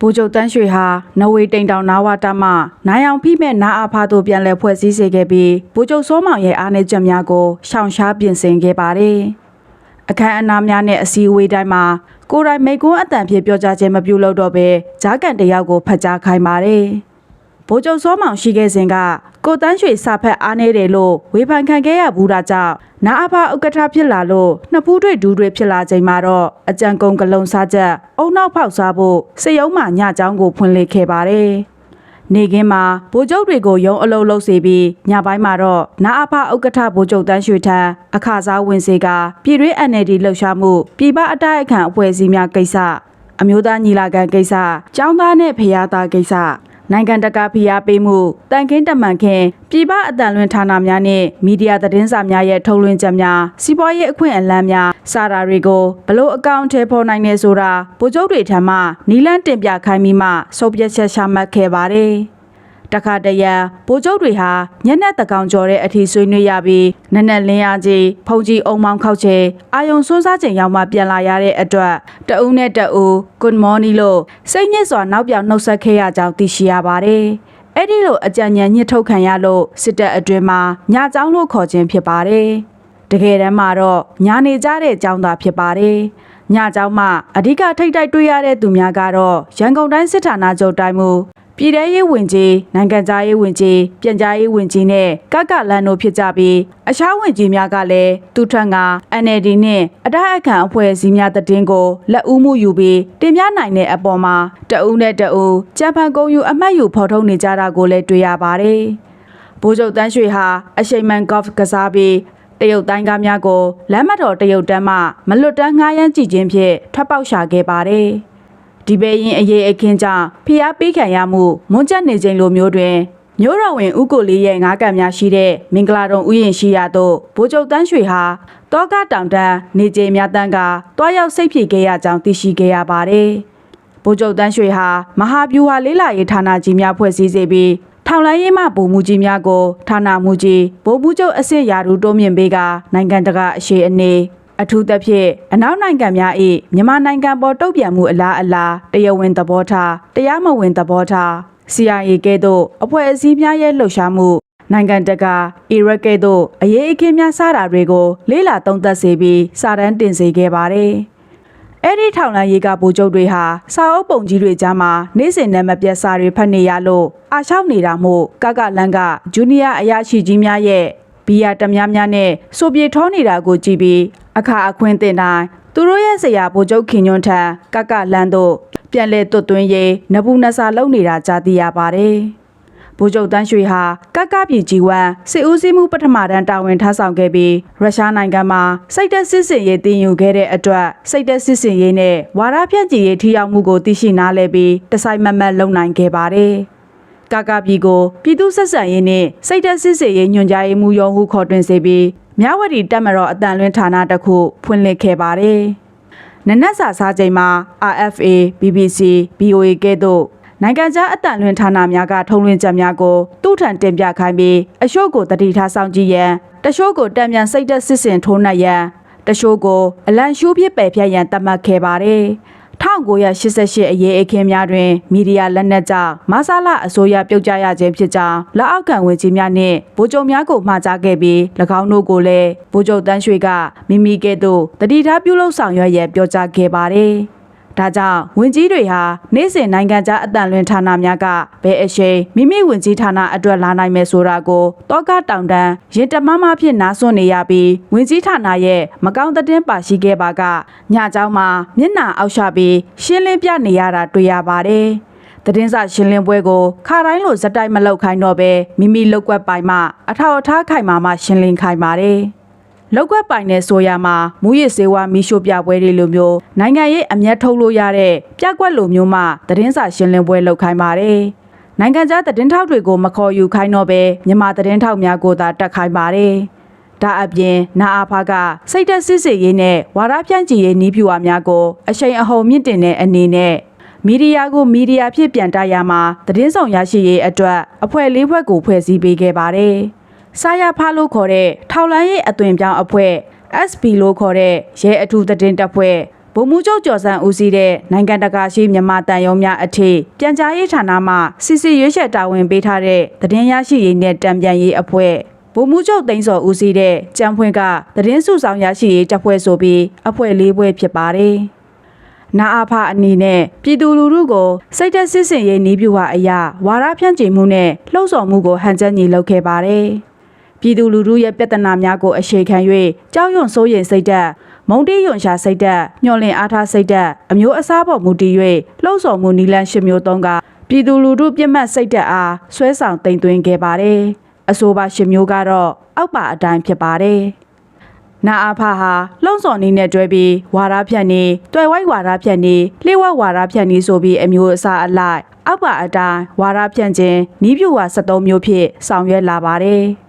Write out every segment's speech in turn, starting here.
ဗိုလ်ချုပ်တန်းရွှေဟာနဝေတိန်တောင်နာဝတာမှနိုင်အောင်ဖိမဲ့နာအာဖာတို့ပြန်လည်ဖွဲ့စည်းစေခဲ့ပြီးဗိုလ်ချုပ်စောမောင်ရဲ့အားနည်းချက်များကိုရှောင်ရှားပြင်ဆင်ခဲ့ပါတယ်။အခမ်းအနားများနဲ့အစည်းအဝေးတိုင်းမှာကိုယ်တိုင်မိတ်ကွန်းအတန်ဖြစ်ပြောကြားခြင်းမပြုလုပ်တော့ဘဲဂျားကန်တယောက်ကိုဖတ်ကြားခိုင်းပါတယ်။ဗိုလ်ချုပ်စောမောင်ရှိခဲ့စဉ်က ကိုတန်းရွှေစာဖက်အားနေတယ်လို့ဝေဖန်ခံခဲ့ရဘူးတာကြောင့်နာအဖဥက္ကဋ္ဌဖြစ်လာလို့နှစ်ဖူးတွေဒူးတွေဖြစ်လာချိန်မှာတော့အကြံကုန်ကလုံစားချက်အုံနောက်ဖောက်စားဖို့စရုံးမှညချောင်းကိုဖွင့်လှစ်ခဲ့ပါတယ်။နေကင်းမှာဗိုလ်ချုပ်တွေကိုယုံအလုံးလုံးစေပြီးညပိုင်းမှာတော့နာအဖဥက္ကဋ္ဌဗိုလ်ချုပ်တန်းရွှေထံအခါစားဝင်စေကပြည်တွင်း NLD လှုပ်ရှားမှုပြည်ပအတိုက်အခံအဖွဲ့အစည်းများကိစ္စအမျိုးသားညီလာခံကိစ္စចောင်းသားနဲ့ဖျားသားကိစ္စ နိုင်ငံတကာဖိအားပေးမှုတန်ခင်းတမန်ခင်းပြည်ပအတန်လွင်ဌာနများနဲ့မီဒီယာသတင်းစာများရဲ့ထုတ်လွှင့်ချက်များစီးပွားရေးအခွင့်အလမ်းများစာရာတွေကိုဘလို့အကောင့်ထဲပေါ်နိုင်နေဆိုတာဗိုလ်ချုပ်တွေထံမှနီလန်းတင်ပြခိုင်းပြီးမှစုပ်ပြတ်ချက်ချမှတ်ခဲ့ပါတယ် တခါတရံဗိုလ်ချုပ်တွေဟာညက်နဲ့တကောင်ကျော်တဲ့အထီဆွေးနွေးရပြီးနက်နက်လင်းရကြီးဖုန်ကြီးအုံမောင်းခောက်ချေအာယုံစိုးစားချိန်ရောက်မှပြန်လာရတဲ့အတွက်တအုပ်နဲ့တအူ good morning လို့စိတ်ညစ်စွာနောက်ပြောင်နှုတ်ဆက်ခဲ့ရကြောင်းသိရှိရပါတယ်။အဲ့ဒီလိုအကြံဉာဏ်ညှစ်ထုတ်ခံရလို့စစ်တပ်အတွင်းမှာညချောင်းလို့ခေါ်ခြင်းဖြစ်ပါတယ်။တကယ်တမ်းမှာတော့ညာနေကြတဲ့ចောင်းသားဖြစ်ပါတယ်။ညချောင်းမှာအဓိကထိတ်တိုက်တွေ့ရတဲ့သူများကတော့ရန်ကုန်တိုင်းစစ်ဌာနချုပ်တိုင်းမူ ပြည်ထရေးဝင်ကြီးနိုင်ငံသားရေးဝင်ကြီးပြန်ကြားရေးဝင်ကြီးနဲ့ကကလန်တို့ဖြစ်ကြပြီးအခြားဝင်ကြီးများကလည်းသူထံက NLD နဲ့အတိုက်အခံအဖွဲ့အစည်းများတည်င်းကိုလက်ဦးမှုယူပြီးတင်ပြနိုင်တဲ့အပေါ်မှာတအူးနဲ့တအူးကြံဖန်ကုံယူအမှတ်ယူဖော်ထုတ်နေကြတာကိုလည်းတွေ့ရပါတယ်။ဘိုးချုပ်တန်းရွှေဟာအရှိန်မန်ဂေါ့ဖ်ကစားပြီးတရုတ်တိုင်းကားများကိုလမ်းမတော်တရုတ်တန်းမှမလွတ်တမ်းငှားရမ်းကြည့်ခြင်းဖြင့်ထွက်ပေါက်ရှာခဲ့ပါတယ်။ ဒီပေရင်အရေးအခင်းကြောင့်ဖိအားပေးခံရမှုမွန်းကျက်နေခြင်းလိုမျိုးတွင်မျိုးတော်ဝင်ဥကိုလေးရဲ့ငါးကံများရှိတဲ့မင်္ဂလာတုံဥယျာဉ်ရှိရာသို့ဗိုလ်ချုပ်တန်းရွှေဟာတောကတောင်တန်းနေကျေများတန်းကတွားရောက်စိတ်ဖြေခဲ့ရကြောင်းသိရှိခဲ့ရပါတယ်။ဗိုလ်ချုပ်တန်းရွှေဟာမဟာဗျူဟာလေးလာရေးဌာနကြီးများဖွဲ့စည်းစေပြီးထောင်လိုင်းရေးမှဗိုလ်မှူးကြီးများကိုဌာနမှူးကြီးဗိုလ်မှူးချုပ်အစစ်ရာထူးတိုးမြင့်ပေးကနိုင်ငံတကာအရှိအနေ အထူးသဖြင့်အနောက်နိုင်ငံများ၏မြန်မာနိုင်ငံပေါ်တုတ်ပြန်မှုအလားအလာတရားဝင်သဘောထားတရားမဝင်သဘောထား CIA ကဲ့သို့အဖွဲ့အစည်းများရဲ့လှုပ်ရှားမှုနိုင်ငံတကာအီရတ်ကဲ့သို့အရေးအခင်းများစတာတွေကို လေးလာသုံးသပ်စေပြီးစာတမ်းတင်စေခဲ့ပါတယ်။အဲ့ဒီထောင်လန်းရေးကဗိုလ်ချုပ်တွေဟာစာအုပ်ပုံကြီးတွေကြားမှာနေ့စဉ်နဲ့မပြတ်စာတွေဖတ်နေရလို့အာရှောက်နေတာမို့ကကလန်ကဂျူနီယာအရာရှိကြီးများရဲ့ဘီယာတများများနဲ့ဆိုပြေထောနေတာကိုကြည့်ပြီး အခါအခွင့်တင်တိုင်းသူတို့ရဲ့ဆရာဗိုလ်ချုပ်ခင်ညွန့်ထံကကလန်တို့ပြန်လဲတွတ်သွင်းရေးနဘူးနဆာလုပ်နေတာကြားသိရပါတယ်။ဗိုလ်ချုပ်တန်းရွှေဟာကကပြည်ကြီးဝမ်စစ်ဦးစီးမှုပထမတန်းတာဝန်ထမ်းဆောင်ခဲ့ပြီးရုရှားနိုင်ငံမှာစိတ်သက်စစ်စင်ရေးတင်ယူခဲ့တဲ့အတွက်စိတ်သက်စစ်စင်ရေးနဲ့ဝါရဖြန့်ကြည်ရေးထိရောက်မှုကိုသိရှိနားလည်ပြီးတစိုက်မတ်မတ်လုပ်နိုင်ခဲ့ပါတယ်။ကာကပြည်ကိုပြည်သူဆက်ဆံရေးနဲ့စိတ်သက်စစ်စေရေးညွှန်ကြားရေးမှူးရုံးဟုခေါ်တွင်စေပြီး မြဝတီတက်မတော်အတန်လွင်ဌာနတစ်ခုဖွင့်လှစ်ခဲ့ပါတယ်။နနက်စာစားချိန်မှာ RFA, BBC, VOA ကဲ့သို့နိုင်ငံခြားအတန်လွင်ဌာနများကထုံးလွှင့်ချက်များကိုသူ့ထံတင်ပြခိုင်းပြီးအရှို့ကိုတတိထားဆောင်ကြည့်ရန်တရှို့ကိုတံမြန်စိတ်သက်စစ်စင်ထိုးနှက်ရန်တရှို့ကိုအလံရှူးပြစ်ပယ်ဖြတ်ရန်တတ်မှတ်ခဲ့ပါတယ်။ 1988အရေးအခင်းများတွင်မီဒီယာလက်နက်ကြောင့်မဆလာအစိုးရပြုတ်ကျရခြင်းဖြစ်ကြောင်းလက်အောက်ခံဝင်ကြီးများနှင့်ဗိုလ်ချုပ်များကိုမှာကြားခဲ့ပြီး၎င်းတို့ကိုလည်းဗိုလ်ချုပ်တန်းရွှေကမိမိကဲ့သို့တတိထားပြုလုပ်ဆောင်ရွက်ရန်ပြောကြားခဲ့ပါတယ်။ ဒါကြောင့်ဝင်ကြီးတွေဟာနေ့စဉ်နိုင်ငံခြားအတန်လွင်ဌာနများကဘယ်အရှိန်မိမိဝင်ကြီးဌာနအတွက်လာနိုင်မယ်ဆိုတာကိုတောကတောင်တန်းရင်တမမဖြစ်နားဆွနေရပြီးဝင်ကြီးဌာနရဲ့မကောင်းသတင်းပါရှိခဲ့ပါကညเจ้าမှာမျက်နှာအောက်ရှပြီးရှင်းလင်းပြနေရတာတွေ့ရပါတယ်။သတင်းစာရှင်းလင်းပွဲကိုခါတိုင်းလိုဇက်တိုက်မလောက်ခိုင်းတော့ပဲမိမိလောက်ကွက်ပိုင်မှအထောက်အထားခိုင်မာမှရှင်းလင်းခိုင်းပါတယ်။ လောက်ကွက်ပိုင်တဲ့ဆိုရမှာမူရစ်စေဝါမီရှို့ပြပွဲတွေလိုမျိုးနိုင်ငံရေးအမျက်ထုတ်လို့ရတဲ့ပြက်ကွက်လိုမျိုးမှသတင်းစာရှင်းလင်းပွဲလုပ်ခိုင်းပါတယ်။နိုင်ငံခြားသတင်းထောက်တွေကိုမခေါ်ယူခိုင်းတော့ပဲမြန်မာသတင်းထောက်များကိုသာတက်ခိုင်းပါတယ်။ဒါအပြင်နာအာဖာကစိတ်သက်စစ်စစ်ရေးနဲ့ဝါရဖြန့်ကြည်ရေးနီးပြူအားများကိုအရှိန်အဟုန်မြင့်တင်တဲ့အနေနဲ့မီဒီယာကိုမီဒီယာဖြစ်ပြန်တရမှာသတင်းဆောင်ရရှိရေးအတွက်အဖွဲ့လေးဖွဲ့ကိုဖွဲ့စည်းပေးခဲ့ပါတယ်။ စာရဖားလို့ခေါ်တဲ့ထောက်လိုင်းရဲ့အသွင်ပြောင်းအဖွဲ့ SB လို့ခေါ်တဲ့ရဲအထူးသတင်းတပ်ဖွဲ့ဗိုလ်မှူးချုပ်ကျော်စံဦးစီးတဲ့နိုင်ငံတကာရှိမြန်မာတန်ယုံများအထိပြန်ကြားရေးဌာနမှစစ်စစ်ရွေးချယ်တာဝန်ပေးထားတဲ့သတင်းရရှိရေးနဲ့တံပြန်ရေးအဖွဲ့ဗိုလ်မှူးချုပ်သိန်းစောဦးစီးတဲ့ကြံဖွင့်ကသတင်းစုဆောင်ရရှိရေးတပ်ဖွဲ့ဆိုပြီးအဖွဲ့၄ဖွဲ့ဖြစ်ပါတယ်။နာအဖအနေနဲ့ပြည်သူလူထုကိုစိတ်သက်စစ်စင်ရေးနီးပြဟာအရာဝါရဖြန့်ချီမှုနဲ့လှုံ့ဆော်မှုကိုဟန်ချက်ညီလုပ်ခဲ့ပါတယ်။ ပြည်သူလူထုရဲ့ပြဿနာများကိုအခြေခံ၍ကြောက်ရွံ့စိုးရိမ်စိတ်ဓာတ်မုန်တိယွန်ရှာစိတ်ဓာတ်ညှော်လင့်အားထားစိတ်ဓာတ်အမျိုးအစားပေါ်မူတည်၍လှုံ့ဆော်မှုနီလန်းရှစ်မျိုးသုံးကပြည်သူလူထုပြစ်မှတ်စိတ်ဓာတ်အားဆွဲဆောင်တင်သွင်းခဲ့ပါတယ်အဆိုပါရှစ်မျိုးကတော့အောက်ပါအတိုင်းဖြစ်ပါတယ်နာအာဖာဟာလှုံ့ဆော်နေနဲ့တွဲပြီးဝါရဖြတ်နေတွယ်ဝိုက်ဝါရဖြတ်နေလှိဝက်ဝါရဖြတ်နေဆိုပြီးအမျိုးအစားအလိုက်အောက်ပါအတိုင်းဝါရဖြန့်ခြင်းနီးပြူဝါ73မျိုးဖြင့်ဆောင်ရွက်လာပါတယ်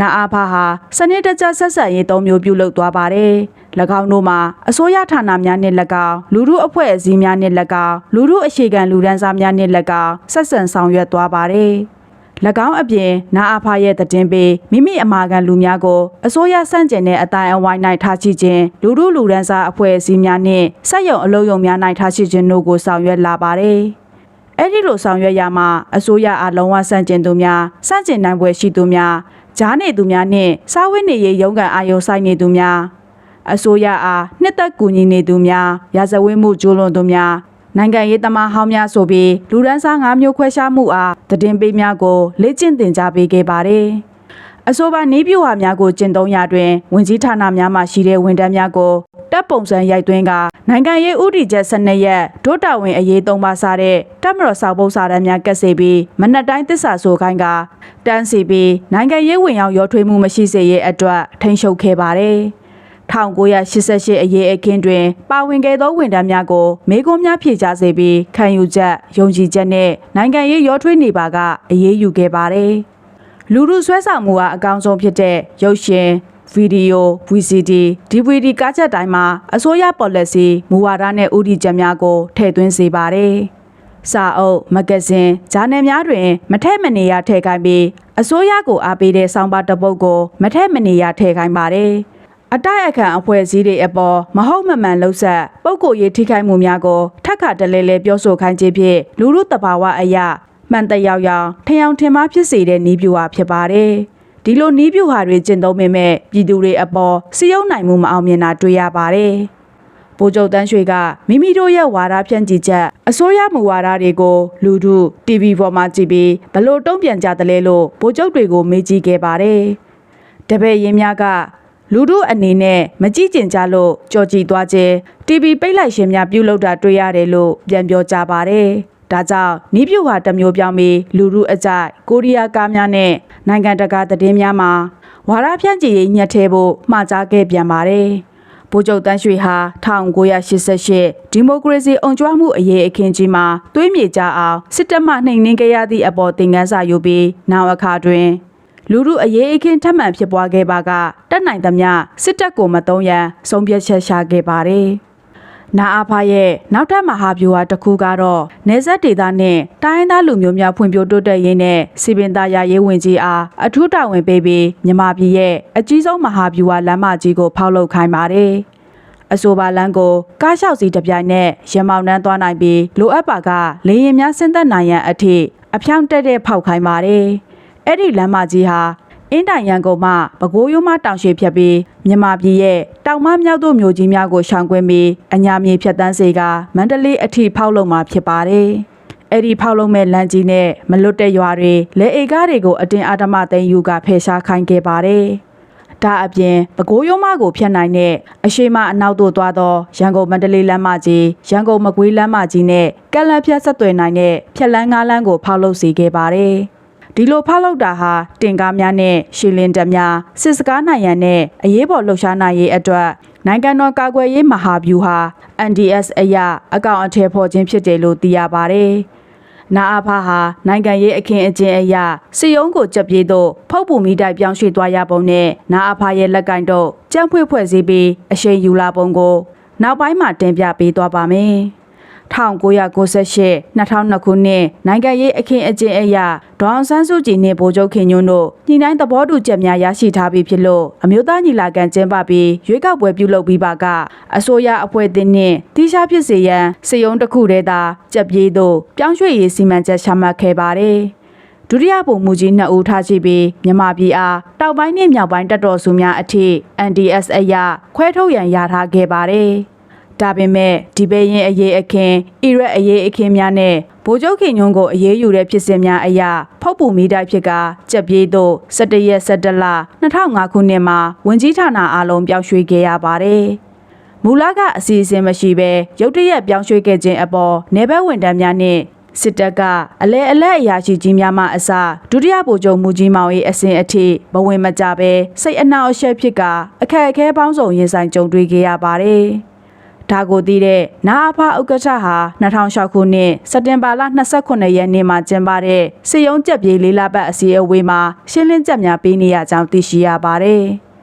နာအာဖာဟာစနစ်တကျဆက်ဆက်ရေးသုံးမျိုးပြုလုပ်သွားပါတယ်။၎င်းတို့မှာအစိုးရဌာနများနှင့်၎င်းလူမှုအဖွဲ့အစည်းများနှင့်၎င်းလူမှုအခြေခံလူဒန်းစားများနှင့်၎င်းဆက်ဆံဆောင်ရွက်သွားပါတယ်။၎င်းအပြင်နာအာဖာရဲ့တည်င်းပေးမိမိအမာခံလူများကိုအစိုးရစန့်ကျင်တဲ့အတိုင်းအဝိုင်း၌ထားရှိခြင်းလူမှုလူဒန်းစားအဖွဲ့အစည်းများနှင့်စက်ရုံအလုပ်ရုံများ၌ထားရှိခြင်းတို့ကိုဆောင်ရွက်လာပါတယ်။အဲ့ဒီလိုဆောင်ရွက်ရမှာအစိုးရအားလုံးဝစန့်ကျင်သူများစန့်ကျင်နိုင်ပွဲရှိသူများ ဂျားနေသူများနှင့်စားဝတ်နေရေးရုန်းကန်အာရုံစိုက်နေသူများအစိုးရအားနှစ်သက်ကူညီနေသူများရာဇဝတ်မှုကျူးလွန်သူများနိုင်ငံရေးသမားဟောင်းများဆိုပြီးလူဒန်းစား၅မျိုးခွဲခြားမှုအားတည်င်းပေးများကိုလေ့ကျင့်သင်ကြားပေးခဲ့ပါတယ်။အဆိုပါနေပြူဟာများကိုကျင့်သုံးရာတွင်ဝင်ကြီးဌာနများမှရှိတဲ့ဝန်ထမ်းများကို တပ်ပုံစံရိုက်သွင်းကနိုင်ငံရေးဥတီချက်12ရက်ဒုတာဝန်အရေးသုံးပါစားတဲ့တပ်မတော်စောက်ပုတ်စာတမ်းများကတ်စေပြီးမနက်တိုင်းသစ္စာဆိုခိုင်းကတန်းစီပြီးနိုင်ငံရေးဝင်ရောက်ရောထွေးမှုမရှိစေရေးအတွက်ထိန်းချုပ်ခဲ့ပါတယ်။1988အရေးအခင်းတွင် ပါဝင်ခဲ့သောဝန်ထမ်းများကိုမေကွန်းများဖြေချစေပြီးခံယူချက်ယုံကြည်ချက်နဲ့နိုင်ငံရေးရောထွေးနေပါကအရေးယူခဲ့ပါတယ်။လူမှုဆွဲဆောင်မှုအားအကောင်းဆုံးဖြစ်တဲ့ရုပ်ရှင် ဗီဒီယို VCD DVD ကားချက်တိုင်းမှာအစိုးရ policy မူဝါဒနဲ့ဥတီချက်များကိုထည့်သွင်းစေပါတယ်။စာအုပ်မဂ္ဂဇင်းဂျာနယ်များတွင် မထည့်မနေရထည့်ခိုင်းပြီးအစိုးရကိုအားပေးတဲ့ဆောင်းပါးတစ်ပုဒ်ကိုမထည့်မနေရထည့်ခိုင်းပါတယ်။အတိုက်အခံအဖွဲ့အစည်းတွေအပေါ်မဟုတ်မမှန်လှုပ်ဆက်ပုပ်ကိုရေးထိခိုက်မှုများကိုထပ်ခါတလဲလဲပြောဆိုခိုင်းခြင်းဖြင့်လူမှုတဘာဝအရာမှန်တယောက်ယောင်ထင်အောင်ထင်မှားဖြစ်စေတဲ့နီးပြူဟာဖြစ်ပါတယ်။ ဒီလိုနီးပြူဟာတွေကျင့်သုံးပေမဲ့ပြည်သူတွေအပေါ်စီယုံနိုင်မှုမအောင်မြင်တာတွေ့ရပါတယ်။ဗိုလ်ချုပ်တန်းရွှေကမိမိတို့ရဲ့ဝါဒဖြန့်ချီချက်အစိုးရမူဝါဒတွေကိုလူထု TV ပေါ်မှာကြည့်ပြီးဘလို့တုံ့ပြန်ကြတယ်လဲလို့ဗိုလ်ချုပ်တွေကိုမေးကြည့်ခဲ့ပါတယ်။တပည့်ရင်းများကလူထုအနေနဲ့မကြည့်ကျင်ကြလို့ကြော်ကြည်သွားခြင်း TV ပိတ်လိုက်ရှင်များပြုလုပ်တာတွေ့ရတယ်လို့ပြန်ပြောကြပါတယ်။ ဒါကြောင့်နီးပြူဟာတစ်မျိုးပြောင်းပြီးလူထုအကြိုက်ကိုရီးယားကားများနဲ့နိုင်ငံတကာသတင်းများမှာဝါရဖြန့်ချီရေးညှက်သေးဖို့မှာကြားခဲ့ပြန်ပါတယ်။ဗိုလ်ချုပ်တန်းရွှေဟာ1988ဒီမိုကရေစီအုံကြွမှုအရေးအခင်းကြီးမှာသွေးမြေကြအောင်စစ်တပ်မှနှိမ်နင်းခဲ့ရသည့်အပေါ်သင်ခန်းစာယူပြီးနောက်အခါတွင်လူမှုအရေးအခင်းထပ်မံဖြစ်ပွားခဲ့ပါကတက်နိုင်သမျှစစ်တပ်ကိုမတုံးရန်ဆုံးဖြတ်ချက်ချခဲ့ပါတယ်။ နာအာဖာရဲ့နောက်ထပ်မဟာဗျူဟာတစ်ခုကတော့နေဆက်ဒေသနဲ့တိုင်းရင်းသားလူမျိုးများဖွံ့ဖြိုးတိုးတက်ရေးနဲ့စီပင်သားရရေးဝင်ကြီးအားအထူးတာဝန်ပေးပြီးမြန်မာပြည်ရဲ့အကြီးဆုံးမဟာဗျူဟာလမ်းမကြီးကိုဖောက်လုပ်ခိုင်းပါတယ်။အဆိုပါလမ်းကိုကားလျှောက်စီတစ်ပြိုင်နဲ့ရမောင်နှန်းသွားနိုင်ပြီးလိုအပ်ပါကလေရင်များဆင်းသက်နိုင်ရန်အထိအဖြောင့်တက်တဲ့ဖောက်ခိုင်းပါတယ်။အဲ့ဒီလမ်းမကြီးဟာ အင်းတိုင်ရန်ကုန်မှပဲခူးရိုးမတောင်ရှိဖြတ်ပြီးမြန်မာပြည်ရဲ့တောင်မမြောက်တို့မြို့ကြီးများကိုရှောင်ကွင်းပြီးအညာမြေဖြတ်တန်းစေကမန္တလေးအထိဖောက်လုပ်မှာဖြစ်ပါတယ်။အဲ့ဒီဖောက်လုံးမဲ့လမ်းကြီးနဲ့မလွတ်တဲ့ရွာတွေလက်အေကားတွေကိုအတင်းအဓမ္မသိမ်းယူကဖယ်ရှားခိုင်းခဲ့ပါတယ်။ဒါအပြင်ပဲခူးရိုးမကိုဖျက်နိုင်တဲ့အရှိမအနောက်သို့သွားသောရန်ကုန်မန္တလေးလမ်းမကြီးရန်ကုန်မကွေးလမ်းမကြီးနဲ့ကက်လက်ဖြတ်ဆက်သွယ်နိုင်တဲ့ဖြက်လန်းကားလမ်းကိုဖောက်လုပ်စေခဲ့ပါတယ်။ ဒီလိုဖောက်လုပ်တာဟာတင်ကားများနဲ့ရှီလင်တက်များစစ်စကားနိုင်ရန်နဲ့အရေးပေါ်လှုပ်ရှားနိုင်ရေးအတွက်နိုင်ငံတော်ကာကွယ်ရေးမဟာဗျူဟာ NDS အရာအကောင့်အထည်ဖော်ခြင်းဖြစ်တယ်လို့သိရပါတယ်။နာအဖာဟာနိုင်ငံရေးအခင်းအကျင်းအရာစီယုံကိုကြက်ပြေးသို့ဖောက်ပူမိတိုက်ပြောင်းရွှေ့သွားရပုံနဲ့နာအဖာရဲ့လက်ကင်တော့ကြံ့ဖွေ့ဖွဲ့စည်းပြီးအရှိန်ယူလာပုံကို နောက်ပိုင်းမှာတင်ပြပေးသွားပါမယ်။ 1998 2002ခုနှစ်နိုင်ငံရေးအခင်းအကျင်းအရာဒေါအောင်ဆန်းစုကြည်နှင့်ဗိုလ်ချုပ်ခင်ညွန်းတို့ညှိနှိုင်းသဘောတူချက်များရရှိထားပြီးဖြစ်လို့အမျိုးသားညီလာခံကျင်းပပြီးရွေးကောက်ပွဲပြုလုပ်ပြီးပါကအစိုးရအဖွဲ့အသင်းနှင့်တိကျဖြစ်စေရန်စေယုံတစ်ခုတည်းသာကြက်ပြေးသို့ပြောင်းရွှေ့ရေးစီမံချက်ချမှတ်ခဲ့ပါတယ်။ဒုတိယပုံမူကြီးနှစ်ဦးထားရှိပြီးမြန်မာပြည်အားတောက်ပိုင်းနှင့်မြောက်ပိုင်းတပ်တော်စုများအထိ NDS အရခွဲထုတ်ရန်ရထားခဲ့ပါတယ်။ ဒါပေမဲ့ဒီပေရင်အရေးအခင်းအီရက်အရေးအခင်းများနဲ့ဗိုလ်ချုပ်ခင်ညွန်းကိုအရေးယူတဲ့ဖြစ်စဉ်များအရာဖောက်ပူမိတိုက်ဖြစ်ကကြက်ပြေးသို့17ရက်17လ2005ခုနှစ်မှာဝင်ကြီးဌာနအားလုံးပြောင်းရွှေ့ခဲ့ရပါတယ်။မူလကအစီအစဉ်မရှိဘဲရုတ်တရက်ပြောင်းရွှေ့ခဲ့ခြင်းအပေါ်နေဘက်ဝန်ထမ်းများနှင့်စစ်တပ်ကအလဲအလက်အရာရှိကြီးများမှအစဒုတိယဗိုလ်ချုပ်မူကြီးမောင်၏အစဉ်အထိဘဝင်မကြဘဲစိတ်အနှောက်အယှက်ဖြစ်ကအခက်အခဲပေါင်းစုံရင်ဆိုင်ကြုံတွေ့ခဲ့ရပါတယ်။ ဒါကိုသိတဲ့နာအဖဥက္ကဋ္ဌဟာ2006ခုနှစ်စက်တင်ဘာလ29ရက်နေ့မှာကျင်းပတဲ့စစ်ရုံးကြက်ပြေးလေးလပတ်အစည်းအဝေးမှာရှင်းလင်းချက်များပေးနေရကြောင်းသိရှိရပါတယ်။